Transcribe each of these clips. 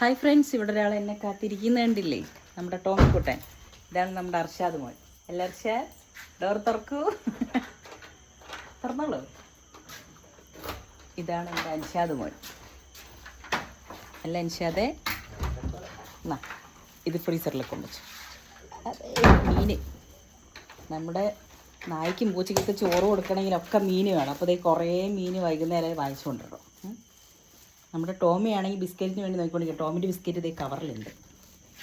Hi friends ഇവിടെ ഒരാൾ എന്നെ കാത്തിരിക്കുന്നുണ്ടില്ലേ നമ്മുടെ ടോമിക്കുട്ടൻ ഇതാണ് നമ്മുടെ അർഷാദ് മോൻ. അല്ല അർഷാദ്? ഡോർ തുറക്കൂ. തുറന്നോളൂ. ഇതാണ് എന്റെ അൻഷാദ് മോൻ. അല്ല അൻഷാദെ? എന്നാ ഇത് ഫ്രീസറിൽ കൊണ്ടുവച്ചു. മീൻ നമ്മുടെ നായ്ക്കും പൂച്ചയ്ക്കൊക്കെ ചോറ് കൊടുക്കണമെങ്കിലൊക്കെ മീൻ വേണം. അപ്പോൾ ഇതേ കുറേ മീൻ വൈകുന്നേരം വാങ്ങിച്ചു. നമ്മുടെ ടോമി ആണെങ്കിൽ ബിസ്ക്കറ്റിന് വേണ്ടി നോക്കിക്കൊണ്ടിരിക്കുക. ടോമിന്റെ ബിസ്ക്കറ്റ് ഇതേ കവറിലുണ്ട്.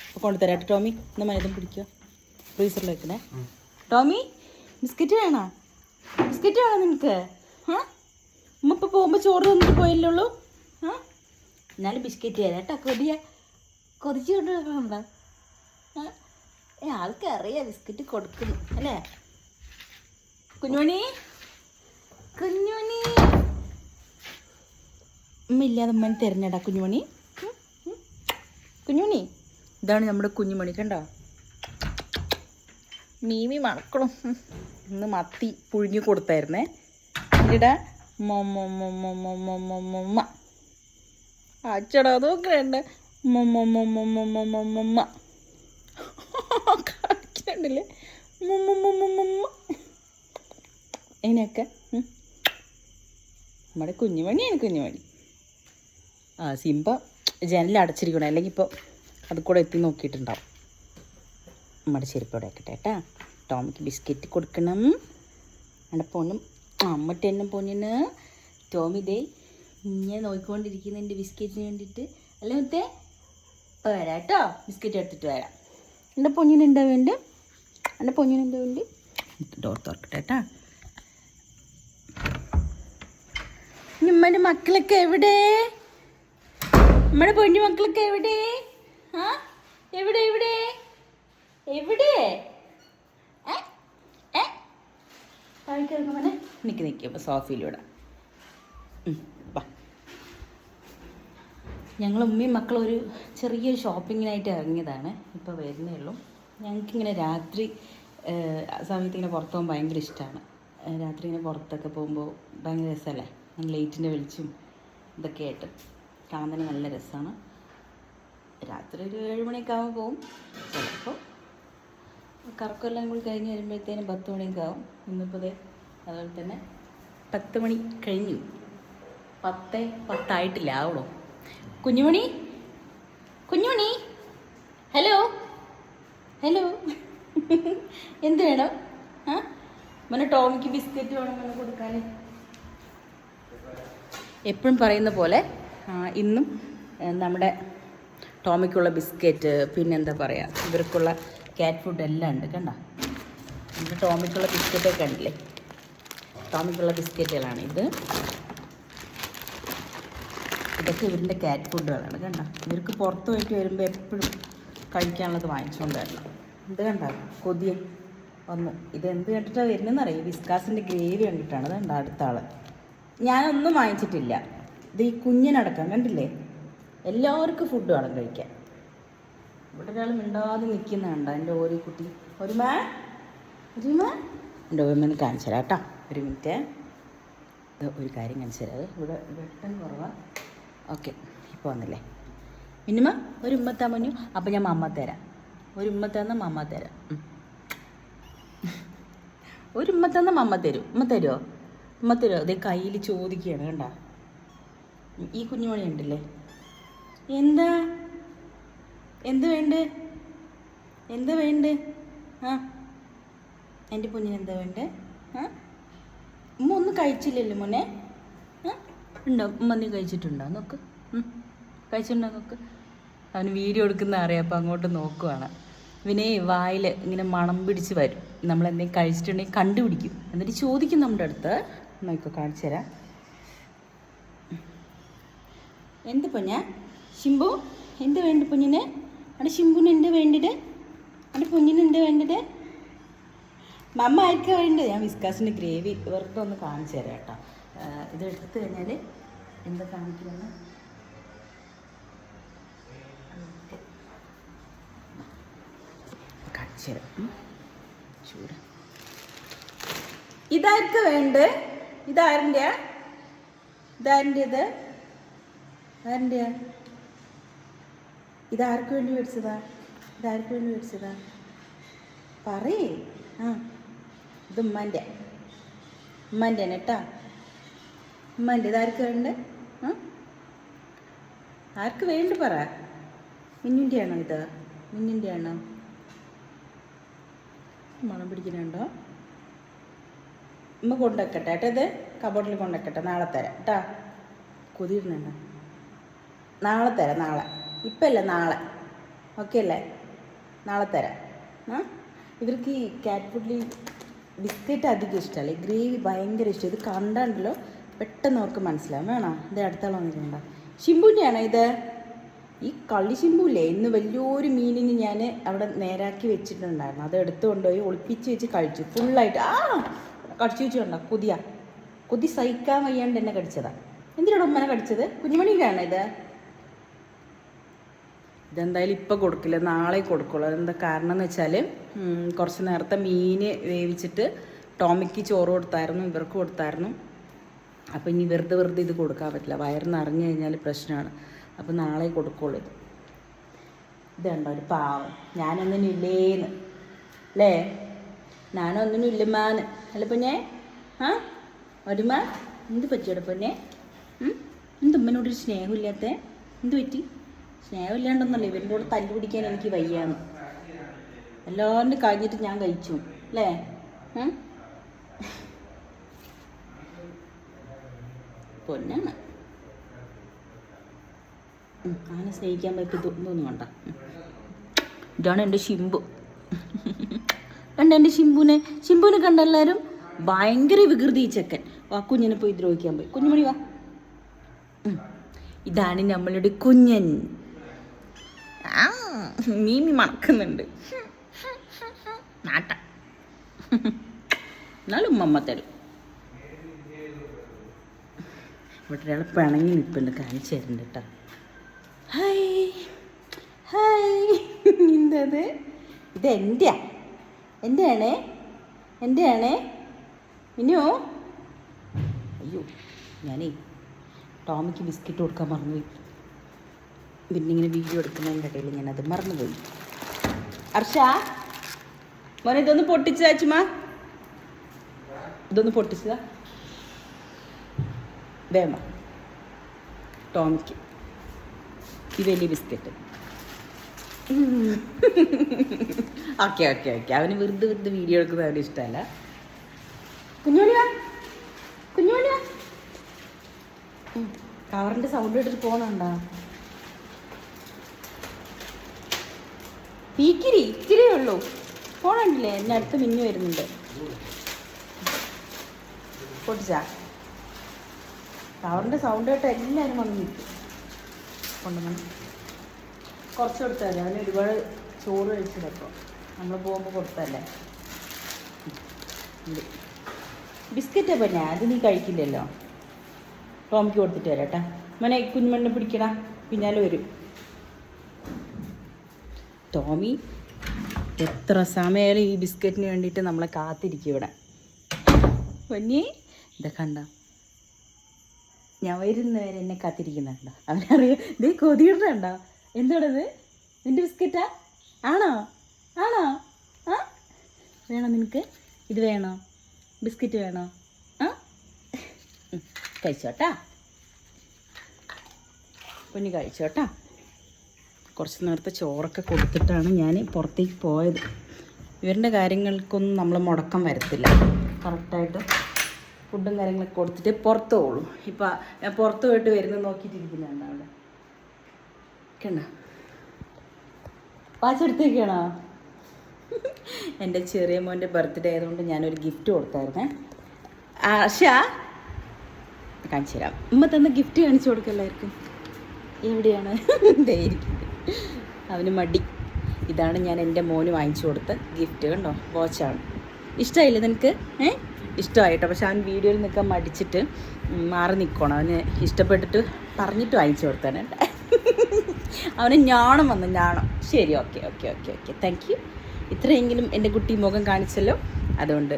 അപ്പോൾ കൊണ്ടുതരാട്ടെ ടോമി ഇന്ന് മരുന്നും പിടിക്കുക ഫ്രീസറിൽ വെക്കണേ. ടോമി ബിസ്ക്കറ്റ് വേണോ? ബിസ്ക്കറ്റ് വേണോ നിനക്ക്? ആ ഉമ്മ ഇപ്പോൾ പോകുമ്പോൾ ചോറ് തന്നിട്ട് പോയല്ലേ ഉള്ളൂ ആ എന്നാലും ബിസ്ക്കറ്റ് തരാം കേട്ടോ. കൊതിയ. കൊതിച്ച് കൊണ്ട് വേണ്ട ഏ ആൾക്കറിയാം ബിസ്ക്കറ്റ് കൊടുക്കുന്നു. അല്ലേ? കുഞ്ഞുമണി കുഞ്ഞുമണി ഉമ്മയില്ലാതെ ഉമ്മനെ തിരഞ്ഞെടാ കുഞ്ഞുമണി. കുഞ്ഞുമണി ഇതാണ് നമ്മുടെ കുഞ്ഞുമണി കണ്ടോ മീമി മണക്കണം ഇന്ന് മത്തി പുഴുങ്ങി കൊടുത്തായിരുന്നേ എന്നിട്ട് മൊമ്മ അച്ചടാ നോക്കണുണ്ട് മൊമ്മ കാണിക്കണ്ടല്ലേ ഇതിനൊക്കെ നമ്മുടെ കുഞ്ഞുമണിയാണ് കുഞ്ഞുമണി സിംബ ജനൽ അടച്ചിരിക്കണം. അല്ലെങ്കിൽ ഇപ്പോൾ അത് കൂടെ എത്തി നോക്കിയിട്ടുണ്ടാവും. നമ്മുടെ ചെരുപ്പോടെ ആക്കട്ടെ കേട്ടാ. ടോമിക്ക് ബിസ്ക്കറ്റ് കൊടുക്കണം. എന്റെ പൊന്നും അമ്മട്ട് എന്നെ പൊന്നിന് ടോമി ദേ ഇങ്ങനെ നോക്കിക്കൊണ്ടിരിക്കുന്ന എന്റെ ബിസ്ക്കറ്റിന് വേണ്ടിയിട്ട്. അല്ല മുത്തേ ഇപ്പോൾ വരാം കേട്ടോ. ബിസ്ക്കറ്റ് എടുത്തിട്ട് വരാം. എന്റെ പൊന്നിന് എന്താ വേണ്ട? എന്റെ പൊന്നിന് എന്താ വേണ്ടി? ഡോർ തുറക്കട്ടെ കേട്ടാ. നിമ്മന്റെ മക്കളൊക്കെ എവിടെ? നമ്മുടെ പൊന്നു മക്കളൊക്കെ എവിടെ? ആ? എവിടെ എവിടെ? എവിടെ? ഏ? ഏ? താഴേക്ക് ഇറങ്ങ് മോനെ. നിക്ക് നിൽക്കും അപ്പോൾ വാ. ഞങ്ങൾ ഉമ്മയും മക്കളും ഒരു ചെറിയൊരു ഷോപ്പിങ്ങിനായിട്ട് ഇറങ്ങിയതാണ്. ഇപ്പോൾ വരുന്നേ ഉള്ളൂ. ഞങ്ങൾക്കിങ്ങനെ രാത്രി സമയത്ത് ഇങ്ങനെ പുറത്ത് പോകാൻ ഭയങ്കര ഇഷ്ടമാണ് രാത്രി ഇങ്ങനെ പുറത്തൊക്കെ പോകുമ്പോൾ ഭയങ്കര രസമല്ലേ ലൈറ്റിന്റെ വെളിച്ചും ഇതൊക്കെ ആയിട്ട് കാണാൻ തന്നെ നല്ല രസമാണ് രാത്രി ഒരു ഏഴുമണിയൊക്കെ ആകുമ്പോൾ പോവും. ചിലപ്പോൾ കറക്കമെല്ലാം കൂടി കഴിഞ്ഞ് വരുമ്പോഴത്തേനും പത്ത് മണിയൊക്കെ ആവും. ഇന്നിപ്പോൾ ദേ അതുപോലെ തന്നെ പത്ത് മണി കഴിഞ്ഞു. പത്ത് പത്തായിട്ടില്ല ആവുള്ളൂ. കുഞ്ഞുമണി? കുഞ്ഞുമണി? ഹലോ? ഹലോ? എന്ത് വേണം? ആ? മോനെ ടോമിക്ക് ബിസ്ക്കറ്റ് വേണം കൊടുക്കാൻ എപ്പോഴും പറയുന്ന പോലെ ഇന്നും നമ്മുടെ ടോമിക്കുള്ള ബിസ്ക്കറ്റ് പിന്നെന്താ പറയുക ഇവർക്കുള്ള ക്യാറ്റ് ഫുഡ് എല്ലാം ഉണ്ട് കണ്ട? നമ്മുടെ ടോമിക്കുള്ള ബിസ്ക്കറ്റൊക്കെ കണ്ടില്ലേ? ടോമിക്കുള്ള ബിസ്ക്കറ്റുകളാണ് ഇത്. ഇതൊക്കെ ഇവരുടെ ക്യാറ്റ് ഫുഡുകളാണ് കണ്ട? ഇവർക്ക് പുറത്ത് പോയിട്ട് വരുമ്പോൾ എപ്പോഴും കഴിക്കാനുള്ളത് വാങ്ങിച്ചുകൊണ്ട് വരണം ഇത് കണ്ട? കൊതിയൻ വന്നു. ഇത് എന്ത് കേട്ടിട്ടാണ് വരുന്നതെന്ന് അറിയാം വിസ്കാസിന്റെ ഗ്രേവി കണ്ടിട്ടാണ് കണ്ട അടുത്ത ആൾ ഞാനൊന്നും വാങ്ങിച്ചിട്ടില്ല. ഇത് ഈ കുഞ്ഞിനടക്കം കണ്ടില്ലേ? എല്ലാവർക്കും ഫുഡ് വേണം കഴിക്കാൻ. ഇവിടെ ഒരാൾ മിണ്ടാതെ നിൽക്കുന്ന കണ്ട? എന്റെ ഓരോ കുട്ടി. ഒരുമ ഒരുമ എന്റെ ഓരോന്ന് കാണിച്ചു തരാം കേട്ടോ. ഒരു മിനിറ്റ്. ഇത് ഒരു കാര്യം കാണിച്ചു തരാം. ഇവിടെ വെട്ടം കുറവാണ് ഓക്കെ ഇപ്പോൾ വന്നില്ലേ? മിനിമ ഒരു ഉമ്മത്താൻ മഞ്ഞു അപ്പം ഞാൻ മമ്മ തരാം. ഒരു ഉമ്മത്തന്ന മമ്മ തരാം. ഒരു ഉമ്മത്തന്ന മമ്മ തരും. ഉമ്മ തരുമോ ഉമ്മ തരുമോ അതേ കയ്യിൽ ചോദിക്കുകയാണ് കണ്ട? ഈ കുഞ്ഞുമണി ഉണ്ടല്ലേ എന്താ? എന്ത് വേണ്ട? എന്താ വേണ്ട? ആ. എന്റെ കുഞ്ഞിന് എന്താ വേണ്ടേ? ആ. ഉമ്മ ഒന്നും കഴിച്ചില്ലല്ലോ മോനെ. ഉണ്ടോ? ഉമ്മ നീ കഴിച്ചിട്ടുണ്ടോ? നോക്ക്. കഴിച്ചിട്ടുണ്ടോ നോക്ക്? അവന് വീഡിയോ എടുക്കുന്ന അറിയാം അപ്പം അങ്ങോട്ട് നോക്കുവാണ്. ഇവനെ വായിൽ ഇങ്ങനെ മണം പിടിച്ച് വരും. നമ്മൾ എന്തെങ്കിലും കഴിച്ചിട്ടുണ്ടെങ്കിൽ കണ്ടുപിടിക്കും. എന്നിട്ട് ചോദിക്കും നമ്മുടെ അടുത്ത്. നോക്കോ കാണിച്ചു തരാം എന്ത് പൊഞ്ഞ ശിംബു എന്ത് വേണ്ട പൊഞ്ഞിന് അവിടെ ശിംബുന് എന്ത് വേണ്ടത്? അവിടെ പൊഞ്ഞിന് എന്ത് വേണ്ടത്? മമ്മ ആയിരിക്കും വേണ്ടത്? ഞാൻ വിസ്കാസിന്റെ ഗ്രേവി വെറുതെ ഒന്ന് കാണിച്ചു തരാം കേട്ടോ. ഇത് എടുത്തു കഴിഞ്ഞാൽ എന്താ കാണിക്കുന്നത് കാണിച്ചു തരാം. ചൂട്. ഇതാർക്ക് വേണ്ട ഇതാരിന്റെ ഇതാരിന്റെ ഇത് ആരിന്റെയാ ഇതാർക്ക് വേണ്ടി മേടിച്ചതാ? ഇതാർക്ക് വേണ്ടി മേടിച്ചതാ? പറയേ. ആ ഇത് ഉമ്മാന്റെ. ഉമ്മാന്റെ ആണ് കേട്ടാ. ഉമ്മാന്റെ ഇതാർക്ക് വേണ്ട? ആർക്ക് വേണ്ടി പറ? മിന്നിന്റെ ആണോ ഇത്? മിന്നിന്റെ ആണോ? മണം പിടിക്കുന്നുണ്ടോ? ഉമ്മ കൊണ്ടുവെക്കട്ടെ. ഏട്ടാ ഇത്. കബോർഡിൽ കൊണ്ടുവെക്കട്ടെ. നാളെ തരാം. കേട്ടാ. കൊതിയിരുന്നുണ്ടോ നാളെ തരാം നാളെ. ഇപ്പം അല്ല നാളെ. ഓക്കെ അല്ലേ? നാളെ തരാം. ആ ഇവർക്ക് ഈ കാറ്റ് ബിസ്ക്കറ്റ് അധികം ഇഷ്ടമല്ല ഈ ഗ്രേവി ഭയങ്കര ഇഷ്ടം. ഇത് കണ്ടാണ്ടല്ലോ പെട്ടെന്ന് അവർക്ക് മനസ്സിലാവും. വേണോ? ഇത് അടുത്തോളം വന്നിട്ടുണ്ടോ? ശിമ്പുവിന്റെയാണോ ഇത്? ഈ കള്ളി ശിമ്പുല്ലേ ഇന്ന് വലിയൊരു മീനിന് ഞാൻ അവിടെ നേരാക്കി വെച്ചിട്ടുണ്ടായിരുന്നു. അത് എടുത്തു കൊണ്ടുപോയി ഒളിപ്പിച്ച് വെച്ച് കഴിച്ചു. ഫുള്ളായിട്ട്. ആ! കടിച്ചു വെച്ചിട്ടുണ്ടോ കൊതിയ. കൊതി സഹിക്കാൻ വയ്യാണ്ട് എന്നെ കടിച്ചതാ. എന്തിനാണ് ഉമ്മനെ കടിച്ചത്? കുഞ്ഞുമണിക്കാണ് ഇത്? ഇതെന്തായാലും ഇപ്പം കൊടുക്കില്ല നാളെ കൊടുക്കുള്ളൂ. അതെന്താ കാരണം എന്ന് വെച്ചാൽ കുറച്ച് നേരത്തെ മീൻ വേവിച്ചിട്ട് ടോമിക്ക് ചോറ് കൊടുത്തായിരുന്നു ഇവർക്ക് കൊടുത്തായിരുന്നു. അപ്പോൾ ഇനി വെറുതെ വെറുതെ ഇത് കൊടുക്കാൻ പറ്റില്ല. വയറ് നിറഞ്ഞു കഴിഞ്ഞാൽ പ്രശ്നമാണ്. അപ്പോൾ നാളെ കൊടുക്കുള്ളൂ ഇത്. ഇതുണ്ടോ ഒരു പാവം. ഞാനൊന്നിനും ഇല്ലേന്ന്. അല്ലേ? ഞാനൊന്നിനും ഇല്ലമ്മാന്ന്. അല്ല പൊന്നെ. ആ? ഒരുമ എന്ത് പറ്റിയോടെ പൊന്നെ? എന്ത് ഉമ്മനോടൊരു സ്നേഹമില്ലാത്ത? എന്ത് പറ്റി? സ്നേഹമില്ലാണ്ടൊന്നല്ല ഇവരുടെ കൂടെ തല്ലു പിടിക്കാൻ എനിക്ക് വയ്യാന്ന്. എല്ലാവരും കഴിഞ്ഞിട്ട് ഞാൻ കഴിച്ചു അല്ലേ? പൊന്നാണ്. അങ്ങനെ സ്നേഹിക്കാൻ പറ്റുന്നു വേണ്ട. ഇതാണ് എന്റെ ഷിംബു കണ്ട എന്റെ ഷിംബുനെ ശിമ്പുനെ കണ്ട എല്ലാവരും ഭയങ്കര വികൃതി ചെക്കൻ. വാ കുഞ്ഞിനെ പോയി ദ്രോഹിക്കാൻ പോയി. കുഞ്ഞുമണി വാ. ഇതാണ് നമ്മളുടെ കുഞ്ഞൻ. മീമി മണക്കുന്നുണ്ട് നാട്ട. എന്നാലും ഉമ്മമ്മ തരും. ഇവിടെ ഒരാൾ പിണങ്ങി നിൽപ്പുണ്ട് കാണിച്ചു തരുന്നുണ്ട് കേട്ടോ. ഹായ്. ഹായ്. എന്തത് ഇത് എന്റെയാ എന്റെ ആണേ എന്റെ ആണേ മിനു? അയ്യോ ഞാനേ ടോമിക്ക് ബിസ്ക്കറ്റ് കൊടുക്കാൻ മറന്നുപോയി. പിന്നെ ഇങ്ങനെ വീഡിയോ എടുക്കുന്നതിന്റെ ഇടയിൽ അത് മറന്നുപോയി. അർഷ മോനെ ഇതൊന്ന് പൊട്ടിച്ചതാ ചുമ്മാ. ഇതൊന്ന് പൊട്ടിച്ചതാ. വേമ ടോമിക്ക്. ഈ വലിയ ബിസ്ക്കറ്റ്. Okay okay okay. അവന് വെറുതെ വെറുതെ വീഡിയോ എടുക്കുന്നത് അവന് ഇഷ്ടമല്ല. കുഞ്ഞോളിയാ കുഞ്ഞോളിയാ കവറിന്റെ സൗണ്ട് ഇട്ടിട്ട് പോണുണ്ടോ? പീക്കിരി ഇച്ചിരിയേ ഉള്ളൂ. പോണണ്ടില്ലേ? എന്നെ അടുത്ത് മിന്നു വരുന്നുണ്ട്. പൊട്ടിച്ചാ. കവറിന്റെ സൗണ്ട് കേട്ട് എല്ലാവരും വന്ന് നിൽക്കും. കൊണ്ടുവന്നു. കുറച്ച് കൊടുത്താൽ മതി. അവന് ഒരുപാട് ചോറ് കഴിച്ചിടപ്പോൾ നമ്മൾ പോകുമ്പോൾ കൊടുത്തല്ലേ? ബിസ്ക്കറ്റ് പിന്നെ അത് നീ കഴിക്കില്ലല്ലോ. ടോമിക്ക് കൊടുത്തിട്ട് വരാം കേട്ടാ മോനെ കുഞ്ഞുമണ്ണിനെ പിടിക്കടാ. പിന്നാലെ വരും. ടോമി എത്ര സമയമായാലും ഈ ബിസ്ക്കറ്റിന് വേണ്ടിയിട്ട് നമ്മളെ കാത്തിരിക്കും ഇവിടെ. പൊന്നി ഇതൊക്കെ കണ്ട? ഞാൻ വരുന്നവരെ എന്നെ കാത്തിരിക്കുന്നുണ്ടോ? അവനറിയാം ഇത് കൊതിയിടണ്ട എന്താണത്? നിന്റെ ബിസ്ക്കറ്റാ? ആണോ? ആണോ? ആ? വേണോ നിനക്ക്? ഇത് വേണോ? ബിസ്ക്കറ്റ് വേണോ? ആ? കഴിച്ചോട്ടാ. പൊന്നി കഴിച്ചോട്ടാ. കുറച്ച് നേരത്തെ ചോറൊക്കെ കൊടുത്തിട്ടാണ് ഞാൻ പുറത്തേക്ക് പോയത്. ഇവരുടെ കാര്യങ്ങൾക്കൊന്നും നമ്മൾ മുടക്കം വരത്തില്ല. കറക്റ്റായിട്ട് ഫുഡും കാര്യങ്ങളൊക്കെ കൊടുത്തിട്ട് പുറത്ത് പോകുള്ളൂ ഇപ്പം ഞാൻ പുറത്ത് പോയിട്ട് വരുന്നത് നോക്കിയിട്ടിരിക്കുന്നുണ്ട് അവിടെ? കണ്ട? വാച്ചെടുത്തേക്കാണോ എന്റെ ചെറിയ മോന്റെ ബർത്ത്ഡേ ആയതുകൊണ്ട് ഞാനൊരു ഗിഫ്റ്റ് കൊടുത്തായിരുന്നേ. ആശ കാണിച്ചു തരാം. ഉമ്മ തന്ന ഗിഫ്റ്റ് കാണിച്ചു കൊടുക്കല്ലായിരിക്കും എവിടെയാണ്? ഇരിക്കുന്നത് അവന് മടി. ഇതാണ് ഞാൻ എന്റെ മോന് വാങ്ങിച്ചു കൊടുത്ത ഗിഫ്റ്റ് കണ്ടോ? വാച്ചാണ് ഇഷ്ടമായില്ലേ നിനക്ക്? ഏ? ഇഷ്ടമായിട്ടോ? പക്ഷെ അവൻ വീഡിയോയിൽ നിൽക്കാൻ മടിച്ചിട്ട് മാറി നിൽക്കണം അവന് ഇഷ്ടപ്പെട്ടിട്ട് പറഞ്ഞിട്ട് വാങ്ങിച്ചു കൊടുത്തേനെ അവന് ഞാണം വന്നു ഞാണം. ശരി okay okay okay okay. Thank you ഇത്രയെങ്കിലും എന്റെ കുട്ടി മുഖം കാണിച്ചല്ലോ. അതുകൊണ്ട്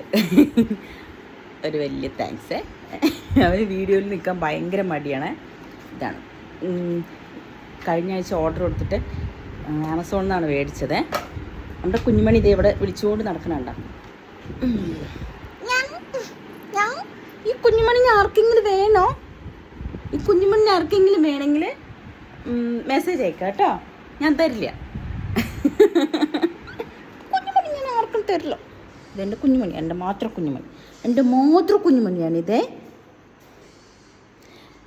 ഒരു വലിയ താങ്ക്സ് അവന് വീഡിയോയിൽ നിൽക്കാൻ ഭയങ്കര മടിയാണ്. ഇതാണ്. കഴിഞ്ഞ ആഴ്ച ഓർഡർ കൊടുത്തിട്ട് ആമസോണിൽ നിന്നാണ് മേടിച്ചത്. നമ്മുടെ കുഞ്ഞുമണി ഇതേ ഇവിടെ വിളിച്ചുകൊണ്ട് നടക്കണുണ്ടോ. ഈ കുഞ്ഞുമണി ആർക്കെങ്കിലും വേണോ? ഈ കുഞ്ഞുമണി ആർക്കെങ്കിലും വേണമെങ്കിൽ മെസ്സേജ് അയക്കാം കേട്ടോ. ഞാൻ തരില്ല. കുഞ്ഞുമണി ഞാൻ ആർക്കും തരില്ല. ഇതെന്റെ കുഞ്ഞുമണി എന്റെ മാത്രം കുഞ്ഞുമണി. എന്റെ മാത്രം കുഞ്ഞുമണിയാണിതേ.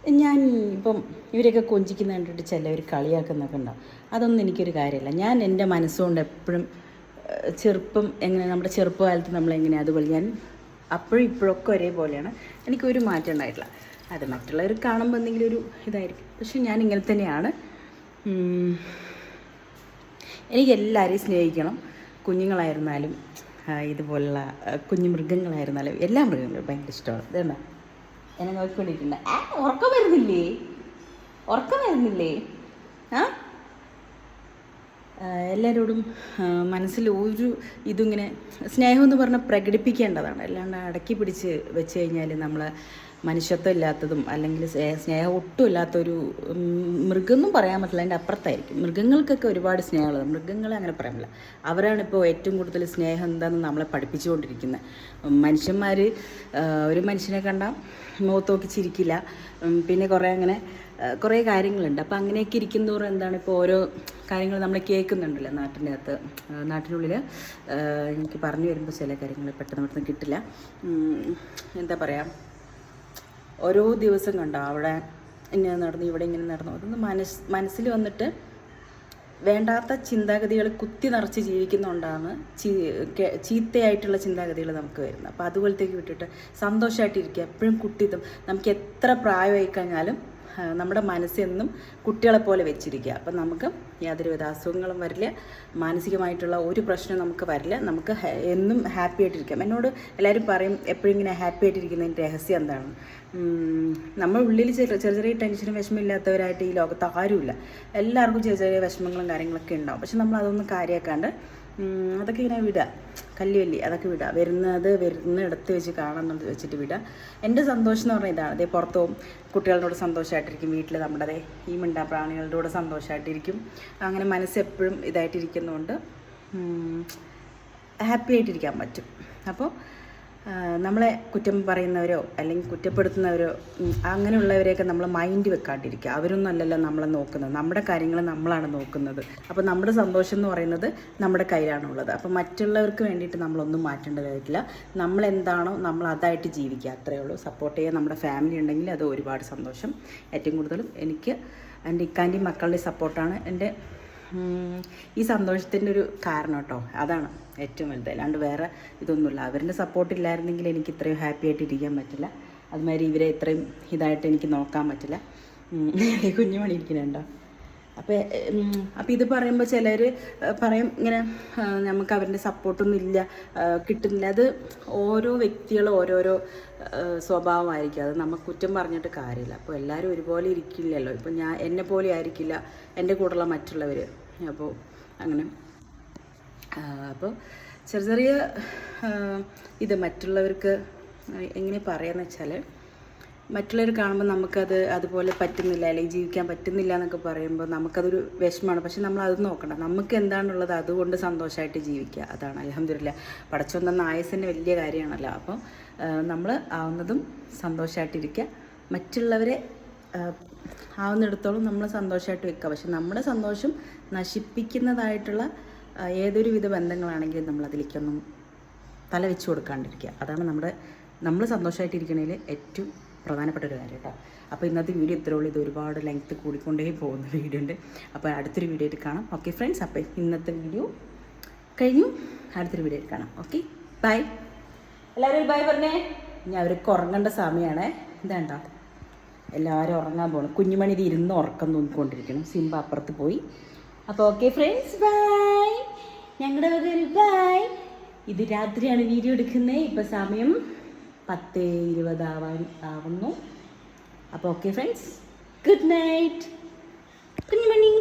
ഞാൻ ഇപ്പം ഇവരെയൊക്കെ കൊഞ്ചിക്കുന്ന കണ്ടിട്ട് ചിലവർ കളിയാക്കുന്നൊക്കെ ഉണ്ടാവും അതൊന്നും എനിക്കൊരു കാര്യമില്ല. ഞാൻ എന്റെ മനസ്സുകൊണ്ട് എപ്പോഴും ചെറുപ്പം എങ്ങനെ നമ്മുടെ ചെറുപ്പകാലത്ത് നമ്മളെങ്ങനെ അതുപോലെ ഞാൻ അപ്പോഴും ഇപ്പോഴൊക്കെ ഒരേപോലെയാണ്. എനിക്കൊരു മാറ്റം ഉണ്ടായിട്ടില്ല. അത് മറ്റുള്ളവർ കാണുമ്പോൾ എന്തെങ്കിലും ഒരു ഇതായിരിക്കും. പക്ഷെ ഞാൻ ഇങ്ങനെ തന്നെയാണ്. എനിക്ക് എല്ലാവരെയും സ്നേഹിക്കണം. കുഞ്ഞുങ്ങളായിരുന്നാലും ഇതുപോലുള്ള കുഞ്ഞു മൃഗങ്ങളായിരുന്നാലും എല്ലാ മൃഗങ്ങളും ഭയങ്കര ഇഷ്ടമാണ്. ഇതെന്താ എന്നെ നോക്കിക്കൊണ്ടിരിക്കുന്നത് ആ ഉറക്കം വരുന്നില്ലേ? ഉറക്കം വരുന്നില്ലേ? ആ? എല്ലാവരോടും മനസ്സിൽ ഒരു ഇതിങ്ങനെ സ്നേഹം എന്ന് പറഞ്ഞാൽ പ്രകടിപ്പിക്കേണ്ടതാണ്. അല്ലാണ്ട് അടക്കി പിടിച്ച് വെച്ച് കഴിഞ്ഞാൽ നമ്മൾ മനുഷ്യത്വം ഇല്ലാത്തതും അല്ലെങ്കിൽ സ്നേ- സ്നേഹം ഒട്ടും ഇല്ലാത്തൊരു മൃഗമൊന്നും പറയാൻ പറ്റില്ല. അതിന്റെ അപ്പുറത്തായിരിക്കും. മൃഗങ്ങൾക്കൊക്കെ ഒരുപാട് സ്നേഹമുള്ളത്. മൃഗങ്ങളെ അങ്ങനെ പറയാൻ പറ്റില്ല. അവരാണ് ഇപ്പോൾ ഏറ്റവും കൂടുതൽ സ്നേഹം എന്താണെന്ന് നമ്മളെ പഠിപ്പിച്ചുകൊണ്ടിരിക്കുന്നത്. മനുഷ്യന്മാർ ഒരു മനുഷ്യനെ കണ്ടാൽ മുഖത്തോക്കി ചിരിക്കില്ല. പിന്നെ കുറേ അങ്ങനെ കുറേ കാര്യങ്ങളുണ്ട്. അപ്പോൾ അങ്ങനെയൊക്കെ ഇരിക്കുന്നതോറും എന്താണ് ഇപ്പോൾ ഓരോ കാര്യങ്ങൾ നമ്മൾ കേൾക്കുന്നുണ്ടല്ലോ നാട്ടിന്റെ അകത്ത്. നാട്ടിനുള്ളിൽ എനിക്ക് പറഞ്ഞു വരുമ്പോൾ ചില കാര്യങ്ങൾ പെട്ടെന്ന് പെട്ടെന്ന് കിട്ടില്ല. എന്താ പറയുക ഓരോ ദിവസം കണ്ടോ? അവിടെ ഇങ്ങനെ നടന്നു ഇവിടെ ഇങ്ങനെ നടന്നു. അതൊന്ന് മനസ് മനസ്സിൽ വന്നിട്ട് വേണ്ടാത്ത ചിന്താഗതികൾ കുത്തി നിറച്ച് ജീവിക്കുന്നതുകൊണ്ടാണ് ചീ ചീത്തയായിട്ടുള്ള ചിന്താഗതികൾ നമുക്ക് വരുന്നത്. അപ്പോൾ അതുപോലത്തേക്ക് വിട്ടിട്ട് സന്തോഷമായിട്ടിരിക്കുക എപ്പോഴും കുട്ടിത്തം. നമുക്ക് എത്ര പ്രായമായി കഴിഞ്ഞാലും നമ്മുടെ മനസ്സെന്നും കുട്ടികളെ പോലെ വെച്ചിരിക്കുക. അപ്പം നമുക്ക് യാതൊരുവിധ അസുഖങ്ങളും വരില്ല. മാനസികമായിട്ടുള്ള ഒരു പ്രശ്നം നമുക്ക് വരില്ല. നമുക്ക് എന്നും ഹാപ്പി ആയിട്ടിരിക്കാം. എന്നോട് എല്ലാവരും പറയും എപ്പോഴും ഇങ്ങനെ ഹാപ്പി ആയിട്ടിരിക്കുന്നതിന്റെ രഹസ്യം എന്താണ്? നമ്മൾ ഉള്ളിൽ ചെറിയ ചെറിയ ടെൻഷനും വിഷമമില്ലാത്തവരായിട്ട് ഈ ലോകത്ത് ആരുമില്ല. എല്ലാവർക്കും ചെറിയ ചെറിയ വിഷമങ്ങളും കാര്യങ്ങളൊക്കെ ഉണ്ടാവും. പക്ഷെ നമ്മൾ അതൊന്നും കാര്യമാക്കാണ്ട് അതൊക്കെ ഇങ്ങനെ വിടുക കല്ലി വല്ലി അതൊക്കെ വിടുക വരുന്നത് വരുന്ന ഇടത്ത് വെച്ച് കാണാമെന്നുള്ളത് വെച്ചിട്ട് വിടുക എന്റെ സന്തോഷം എന്ന് പറഞ്ഞാൽ ഇതാണ്. അതേ പുറത്ത് കുട്ടികളോട് സന്തോഷമായിട്ടിരിക്കും വീട്ടിൽ നമ്മുടെ ഈ മിണ്ടാ പ്രാണികളുടെ കൂടെ സന്തോഷമായിട്ടിരിക്കും അങ്ങനെ മനസ്സ് എപ്പോഴും ഇതായിട്ടിരിക്കുന്നതുകൊണ്ട് ഹാപ്പി ആയിട്ടിരിക്കാൻ പറ്റും. അപ്പോൾ നമ്മളെ കുറ്റം പറയുന്നവരോ അല്ലെങ്കിൽ കുറ്റപ്പെടുത്തുന്നവരോ അങ്ങനെയുള്ളവരെയൊക്കെ നമ്മൾ മൈൻഡ് വെക്കാണ്ടിരിക്കുക. അവരൊന്നും അല്ലല്ലോ നമ്മളെ നോക്കുന്നത്. നമ്മുടെ കാര്യങ്ങൾ നമ്മളാണ് നോക്കുന്നത്. അപ്പോൾ നമ്മുടെ സന്തോഷം എന്ന് പറയുന്നത് നമ്മുടെ കയ്യിലാണുള്ളത്. അപ്പോൾ മറ്റുള്ളവർക്ക് വേണ്ടിയിട്ട് നമ്മളൊന്നും മാറ്റേണ്ടതായിട്ടില്ല നമ്മൾ എന്താണോ നമ്മൾ അതായിട്ട് ജീവിക്കുക. അത്രയേ ഉള്ളൂ. സപ്പോർട്ട് ചെയ്യാൻ നമ്മുടെ ഫാമിലി ഉണ്ടെങ്കിൽ അത് ഒരുപാട് സന്തോഷം. ഏറ്റവും കൂടുതലും എനിക്ക് എന്റെ ഇക്കാന്റെയും മക്കളുടെയും സപ്പോർട്ടാണ് എന്റെ ഈ സന്തോഷത്തിന്റെ ഒരു കാരണം കേട്ടോ. അതാണ് ഏറ്റവും വലുത്. അല്ലാണ്ട് വേറെ ഇതൊന്നുമില്ല. അവരുടെ സപ്പോർട്ട് ഇല്ലായിരുന്നെങ്കിൽ എനിക്ക് ഇത്രയും ഹാപ്പി ആയിട്ട് ഇരിക്കാൻ പറ്റില്ല. അതുമാതിരി ഇവരെ ഇത്രയും ഇതായിട്ട് എനിക്ക് നോക്കാൻ പറ്റില്ല. കുഞ്ഞുമണി ഇരിക്കുന്നുണ്ടോ അപ്പോൾ അപ്പോൾ ഇത് പറയുമ്പോൾ ചിലർ പറയും ഇങ്ങനെ നമുക്ക് അവരുടെ സപ്പോർട്ടൊന്നും ഇല്ല കിട്ടുന്നില്ല. അത് ഓരോ വ്യക്തികളും ഓരോരോ സ്വഭാവമായിരിക്കും. അത് നമുക്ക് കുറ്റം പറഞ്ഞിട്ട് കാര്യമില്ല. അപ്പോൾ എല്ലാവരും ഒരുപോലെ ഇരിക്കില്ലല്ലോ. ഇപ്പോൾ ഞാൻ എന്നെ പോലെ ആയിരിക്കില്ല. എന്റെ കൂടെയുള്ള മറ്റുള്ളവർ അപ്പോൾ അങ്ങനെ. അപ്പോൾ ചെറിയ ചെറിയ ഇത് മറ്റുള്ളവർക്ക് എങ്ങനെ പറയാന്ന് വെച്ചാൽ മറ്റുള്ളവർ കാണുമ്പോൾ നമുക്കത് അതുപോലെ പറ്റുന്നില്ല അല്ലെങ്കിൽ ജീവിക്കാൻ പറ്റുന്നില്ല എന്നൊക്കെ പറയുമ്പോൾ നമുക്കതൊരു വിഷമമാണ്. പക്ഷെ നമ്മൾ അത് നോക്കണ്ട. നമുക്ക് എന്താണുള്ളത് അതുകൊണ്ട് സന്തോഷമായിട്ട് ജീവിക്കുക. അതാണ് അലഹമില്ല പടച്ചോൻ തന്ന ആയസിന്റെ വലിയ കാര്യമാണല്ലോ. അപ്പോൾ നമ്മൾ ആവുന്നതും സന്തോഷമായിട്ടിരിക്കുക. മറ്റുള്ളവരെ ആവുന്നിടത്തോളം നമ്മൾ സന്തോഷമായിട്ട് വെക്കുക. പക്ഷെ നമ്മുടെ സന്തോഷം നശിപ്പിക്കുന്നതായിട്ടുള്ള ഏതൊരു വിധ ബന്ധങ്ങളാണെങ്കിലും നമ്മൾ അതിലേക്കൊന്നും തല വെച്ച് കൊടുക്കാണ്ടിരിക്കുക. അതാണ് നമ്മുടെ നമ്മൾ സന്തോഷമായിട്ടിരിക്കണതിൽ ഏറ്റവും പ്രധാനപ്പെട്ട ഒരു കാര്യം കേട്ടോ. അപ്പോൾ ഇന്നത്തെ വീഡിയോ ഇത്രേ ഉള്ളൂ. ഇത് ഒരുപാട് ലെങ്ത്ത് കൂടിക്കൊണ്ടേ പോകുന്ന വീഡിയോ ഉണ്ട്. അപ്പോൾ അടുത്തൊരു വീഡിയോ കാണാം. ഓക്കെ ഫ്രണ്ട്സ് അപ്പോൾ ഇന്നത്തെ വീഡിയോ കഴിഞ്ഞു. അടുത്തൊരു വീഡിയോ കാണാം. ഓക്കെ ബൈ എല്ലാവരും ബൈ പറഞ്ഞേ. ഞാൻ അവർക്ക് ഉറങ്ങേണ്ട സമയമാണേ. ഇതാണ്ടോ എല്ലാവരും ഉറങ്ങാൻ പോകണം കുഞ്ഞുമണി ഇത് ഇരുന്ന് ഉറക്കം തോന്നിക്കൊണ്ടിരിക്കണം സിംബ അപ്പുറത്ത് പോയി. അപ്പോൾ ഓക്കെ ഫ്രണ്ട്സ് ബൈ ഞങ്ങളുടെ വക ബൈ ഇത് രാത്രിയാണ് വീഡിയോ എടുക്കുന്നത് ഇപ്പോൾ സമയം പത്ത് ഇരുപതാവാൻ ആവുന്നു. അപ്പോൾ okay friends good night Kunjumani